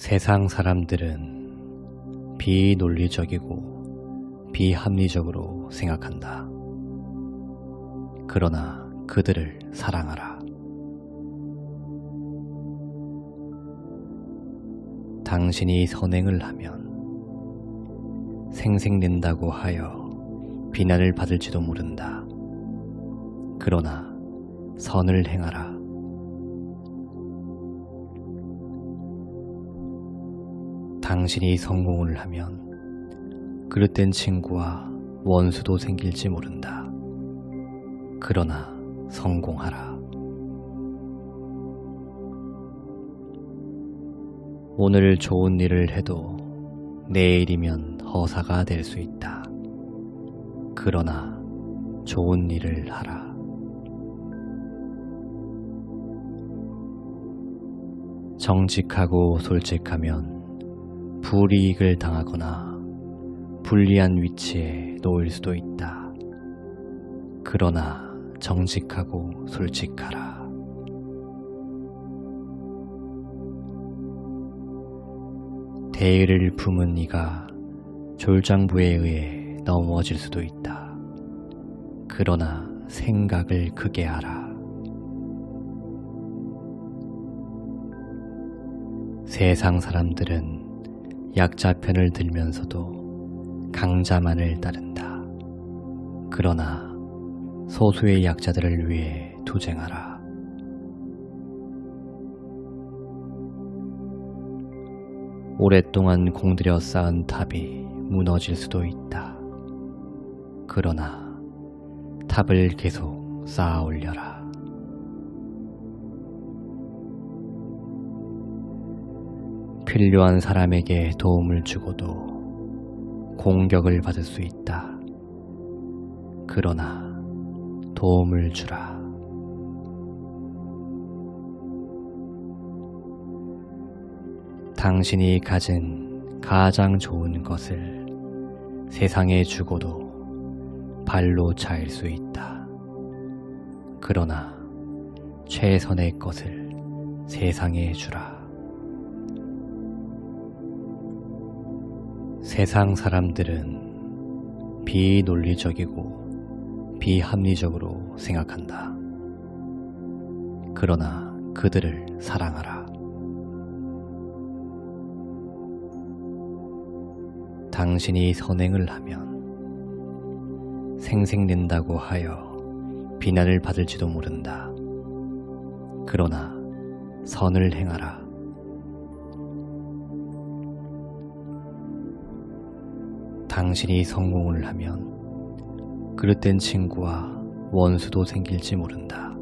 세상 사람들은 비논리적이고 비합리적으로 생각한다. 그러나 그들을 사랑하라. 당신이 선행을 하면 생생된다고 하여 비난을 받을지도 모른다. 그러나 선을 행하라. 당신이 성공을 하면 그릇된 친구와 원수도 생길지 모른다. 그러나 성공하라. 오늘 좋은 일을 해도 내일이면 허사가 될 수 있다. 그러나 좋은 일을 하라. 정직하고 솔직하면 불이익을 당하거나 불리한 위치에 놓일 수도 있다. 그러나 정직하고 솔직하라. 대의를 품은 이가 졸장부에 의해 넘어질 수도 있다. 그러나 생각을 크게 하라. 세상 사람들은 약자 편을 들면서도 강자만을 따른다. 그러나 소수의 약자들을 위해 투쟁하라. 오랫동안 공들여 쌓은 탑이 무너질 수도 있다. 그러나 탑을 계속 쌓아 올려라. 필요한 사람에게 도움을 주고도 공격을 받을 수 있다. 그러나 도움을 주라. 당신이 가진 가장 좋은 것을 세상에 주고도 발로 차일 수 있다. 그러나 최선의 것을 세상에 주라. 세상 사람들은 비논리적이고 비합리적으로 생각한다. 그러나 그들을 사랑하라. 당신이 선행을 하면 생생된다고 하여 비난을 받을지도 모른다. 그러나 선을 행하라. 당신이 성공을 하면 그릇된 친구와 원수도 생길지 모른다.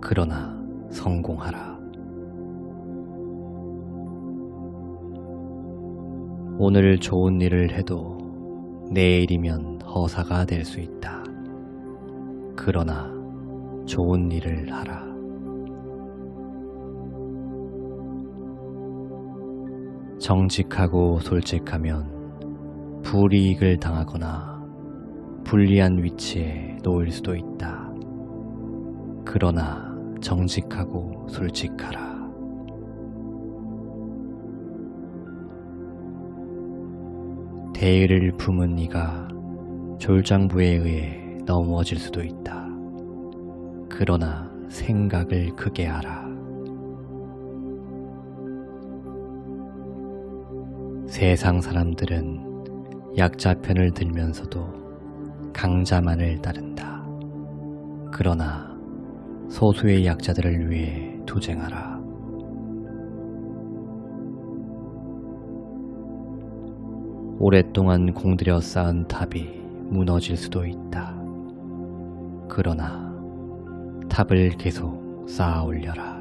그러나 성공하라. 오늘 좋은 일을 해도 내일이면 허사가 될 수 있다. 그러나 좋은 일을 하라. 정직하고 솔직하면 불이익을 당하거나 불리한 위치에 놓일 수도 있다. 그러나 정직하고 솔직하라. 대의를 품은 이가 졸장부에 의해 넘어질 수도 있다. 그러나 생각을 크게 하라. 세상 사람들은 약자 편을 들면서도 강자만을 따른다. 그러나 소수의 약자들을 위해 투쟁하라. 오랫동안 공들여 쌓은 탑이 무너질 수도 있다. 그러나 탑을 계속 쌓아 올려라.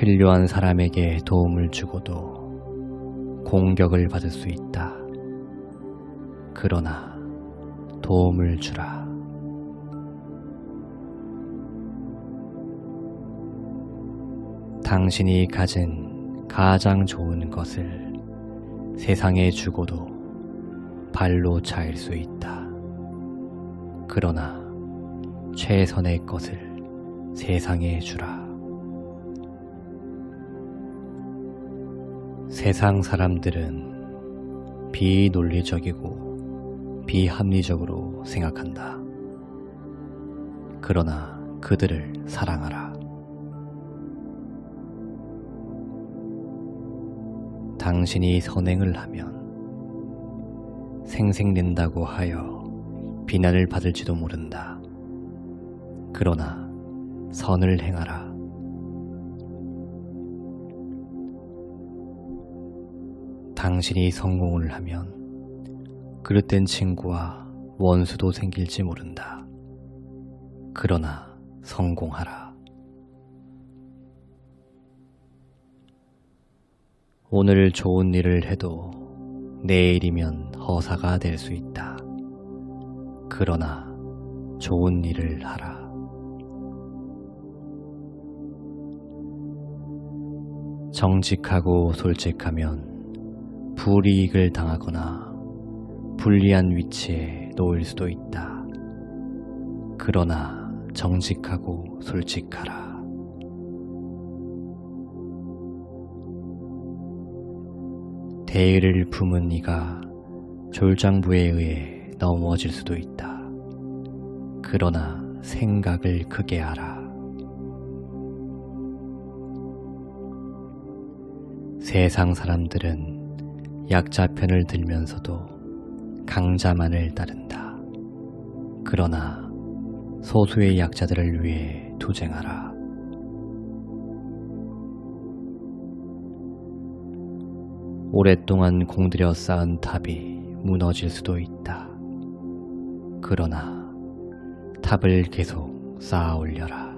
필요한 사람에게 도움을 주고도 공격을 받을 수 있다. 그러나 도움을 주라. 당신이 가진 가장 좋은 것을 세상에 주고도 발로 차일 수 있다. 그러나 최선의 것을 세상에 주라. 세상 사람들은 비논리적이고 비합리적으로 생각한다. 그러나 그들을 사랑하라. 당신이 선행을 하면 생생낸다고 하여 비난을 받을지도 모른다. 그러나 선을 행하라. 당신이 성공을 하면 그릇된 친구와 원수도 생길지 모른다. 그러나 성공하라. 오늘 좋은 일을 해도 내일이면 허사가 될 수 있다. 그러나 좋은 일을 하라. 정직하고 솔직하면 불이익을 당하거나 불리한 위치에 놓일 수도 있다. 그러나 정직하고 솔직하라. 대의를 품은 이가 졸장부에 의해 넘어질 수도 있다. 그러나 생각을 크게 하라. 세상 사람들은 약자 편을 들면서도 강자만을 따른다. 그러나 소수의 약자들을 위해 투쟁하라. 오랫동안 공들여 쌓은 탑이 무너질 수도 있다. 그러나 탑을 계속 쌓아 올려라.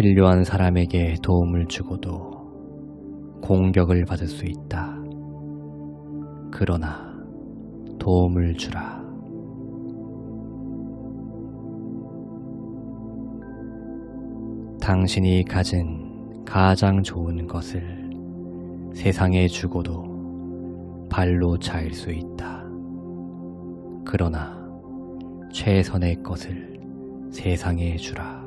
필요한 사람에게 도움을 주고도 공격을 받을 수 있다. 그러나 도움을 주라. 당신이 가진 가장 좋은 것을 세상에 주고도 발로 차일 수 있다. 그러나 최선의 것을 세상에 주라.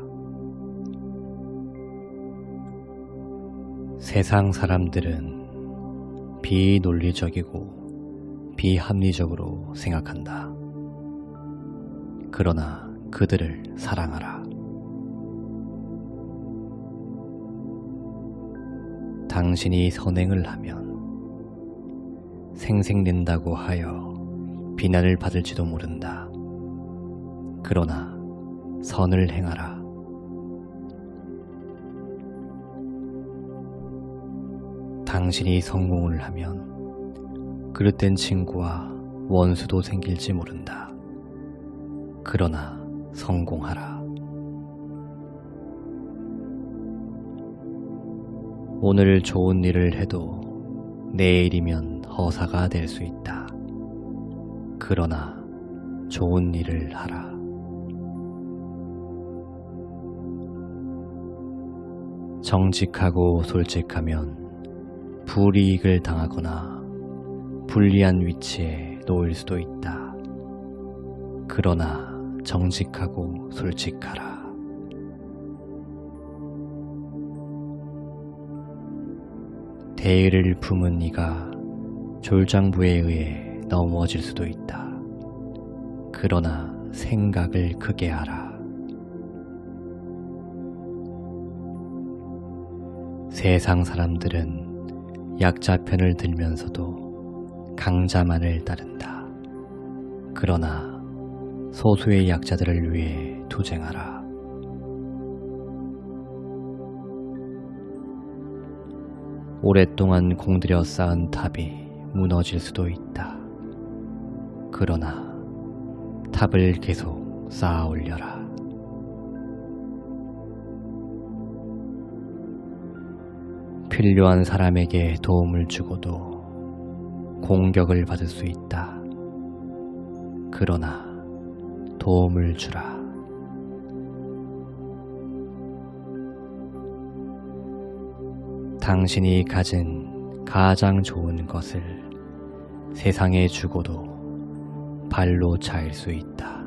세상 사람들은 비논리적이고 비합리적으로 생각한다. 그러나 그들을 사랑하라. 당신이 선행을 하면 생생낸다고 하여 비난을 받을지도 모른다. 그러나 선을 행하라. 당신이 성공을 하면 그릇된 친구와 원수도 생길지 모른다. 그러나 성공하라. 오늘 좋은 일을 해도 내일이면 허사가 될 수 있다. 그러나 좋은 일을 하라. 정직하고 솔직하면 불이익을 당하거나 불리한 위치에 놓일 수도 있다. 그러나 정직하고 솔직하라. 대의를 품은 이가 졸장부에 의해 넘어질 수도 있다. 그러나 생각을 크게 하라. 세상 사람들은 약자 편을 들면서도 강자만을 따른다. 그러나 소수의 약자들을 위해 투쟁하라. 오랫동안 공들여 쌓은 탑이 무너질 수도 있다. 그러나 탑을 계속 쌓아 올려라. 필요한 사람에게 도움을 주고도 공격을 받을 수 있다. 그러나 도움을 주라. 당신이 가진 가장 좋은 것을 세상에 주고도 발로 차일 수 있다.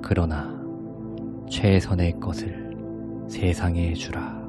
그러나 최선의 것을 세상에 주라.